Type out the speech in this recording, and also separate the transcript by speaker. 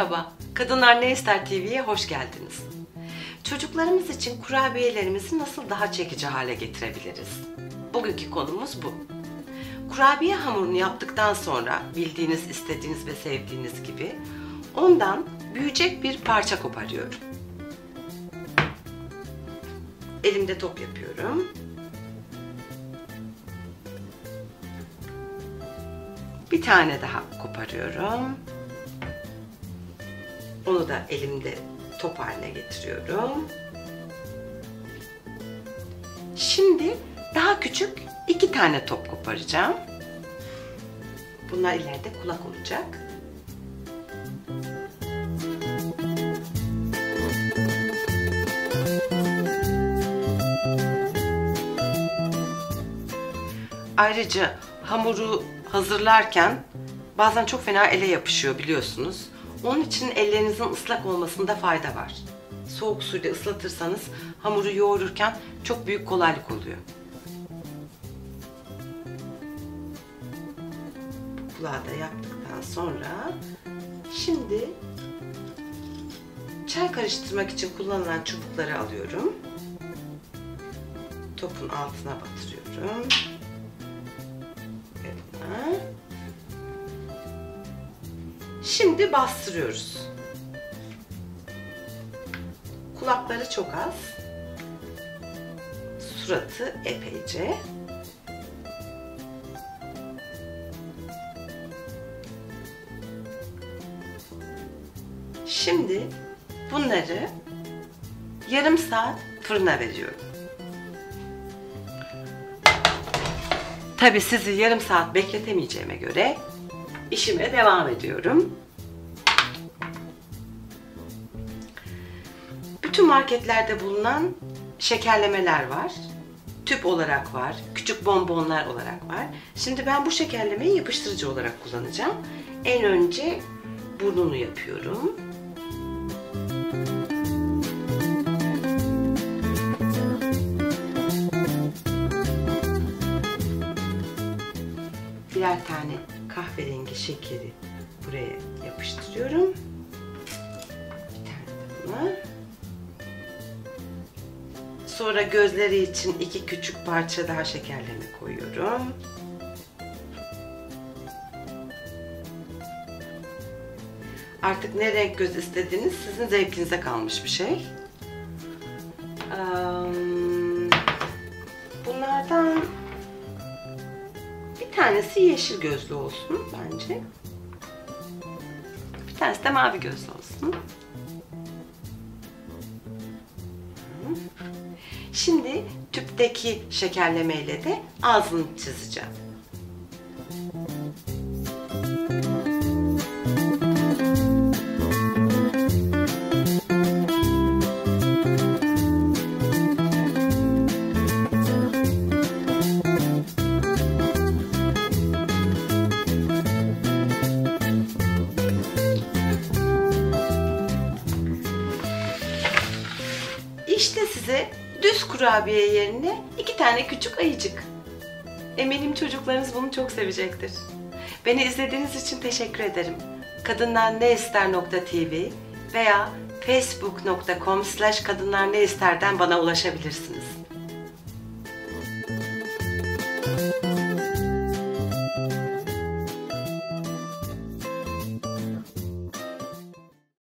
Speaker 1: Merhaba, Kadınlar Ne İster TV'ye hoş geldiniz. Çocuklarımız için kurabiyelerimizi nasıl daha çekici hale getirebiliriz? Bugünkü konumuz bu. Kurabiye hamurunu yaptıktan sonra bildiğiniz, istediğiniz ve sevdiğiniz gibi ondan büyüyecek bir parça koparıyorum. Elimde top yapıyorum. Bir tane daha koparıyorum. Onu da elimde top haline getiriyorum. Şimdi daha küçük iki tane top koparacağım. Bunlar ileride kulak olacak. Ayrıca hamuru hazırlarken bazen çok fena ele yapışıyor biliyorsunuz. Onun için ellerinizin ıslak olmasında fayda var. Soğuk suyla ıslatırsanız hamuru yoğururken çok büyük kolaylık oluyor. Kulağı da yaptıktan sonra şimdi çay karıştırmak için kullanılan çubukları alıyorum. Topun altına batırıyorum. Böyle. Şimdi bastırıyoruz. Kulakları çok az. Suratı epeyce. Şimdi bunları yarım saat fırına veriyorum. Tabi sizi yarım saat bekletemeyeceğime göre işime devam ediyorum. Bütün marketlerde bulunan şekerlemeler var. Tüp olarak var, küçük bonbonlar olarak var. Şimdi ben bu şekerlemeyi yapıştırıcı olarak kullanacağım. En önce burnunu yapıyorum. Birer tane kahverengi şekeri buraya yapıştırıyorum. Bir tane de buna. Sonra gözleri için iki küçük parça daha şekerleme koyuyorum. Artık ne renk göz istediğiniz sizin zevkinize kalmış bir şey. Tanesi yeşil gözlü olsun bence. Bir tanesi de mavi gözlü olsun. Şimdi tüpteki şekerlemeyle de ağzını çizeceğim. İşte size düz kurabiye yerine iki tane küçük ayıcık. Eminim çocuklarınız bunu çok sevecektir. Beni izlediğiniz için teşekkür ederim. Kadınlar Ne İster.tv veya facebook.com slash kadınlar ne isterden bana ulaşabilirsiniz.